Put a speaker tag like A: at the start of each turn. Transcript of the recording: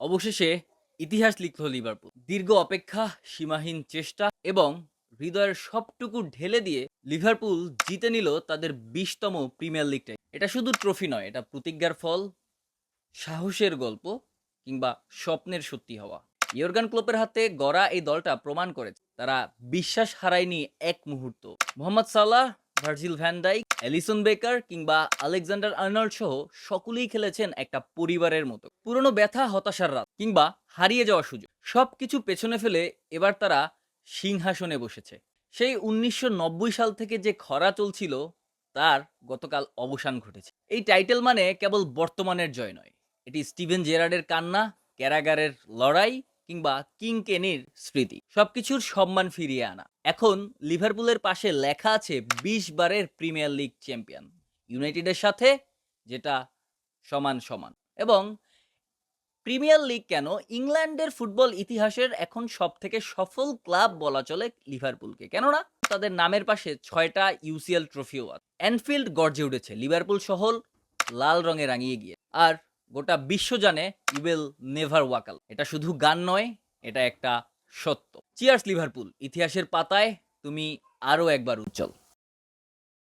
A: অবশেষে ইতিহাস লিখল লিভারপুল। দীর্ঘ অপেক্ষা, সীমাহীন চেষ্টা এবং হৃদয়ের সবটুকু ঢেলে দিয়ে লিভারপুল জিতে নিল তাদের বিশতম প্রিমিয়ার লিগটাই এটা শুধু ট্রফি নয়, এটা প্রতিজ্ঞার ফল, সাহসের গল্প কিংবা স্বপ্নের সত্যি হওয়া। ইয়র্গান ক্লোপের হাতে গড়া এই দলটা প্রমাণ করেছে, তারা বিশ্বাস হারায়নি এক মুহূর্ত। মোহাম্মদ সাল্লাহ ভার্জিল ভ্যান ডাইক এলিসন বেকার কিংবা আলেকজান্ডার আর্নল্ড সহ সকলেই খেলেছেন একটা পরিবারের মতো। পুরনো ব্যথা, হতাশার রাত কিংবা হারিয়ে যাওয়ার সুযোগ। সবকিছু পেছনে ফেলে এবার তারা সিংহাসনে বসেছে। সেই উনিশশো নব্বই সাল থেকে যে খরা চলছিল, তার গতকাল অবসান ঘটেছে। এই টাইটেল মানে কেবল বর্তমানের জয় নয়। এটি স্টিভেন জেরার্ডের কান্না, ক্যারাগারের লড়াই কিংবা কিং কেনির স্মৃতি। সবকিছুর সম্মান ফিরিয়ে আনা। এখন লিভারপুলের পাশে লেখা আছে বিশ বারের প্রিমিয়ার লিগ চ্যাম্পিয়ন। ইউনাইটেডের সাথে যেটা সমান সমান। এবং প্রিমিয়ার লিগ কেন ইংল্যান্ডের ফুটবল ইতিহাসের এখন সব থেকে সফল ক্লাব বলা চলে লিভারপুলকে। কেননা তাদের নামের পাশে ছয়টা ইউসিএল ট্রফিও আছে। অ্যানফিল্ড গর্জে উঠেছে। লিভারপুল শহর লাল রঙে রাঙিয়ে গিয়ে। আর গোটা বিশ্ব জানে ইউ উইল নেভার ওয়াকাল এটা শুধু গান নয়, এটা একটা সত্য। চিয়ার্স লিভারপুল ইতিহাসের পাতায় তুমি আরও একবার উজ্জ্বল।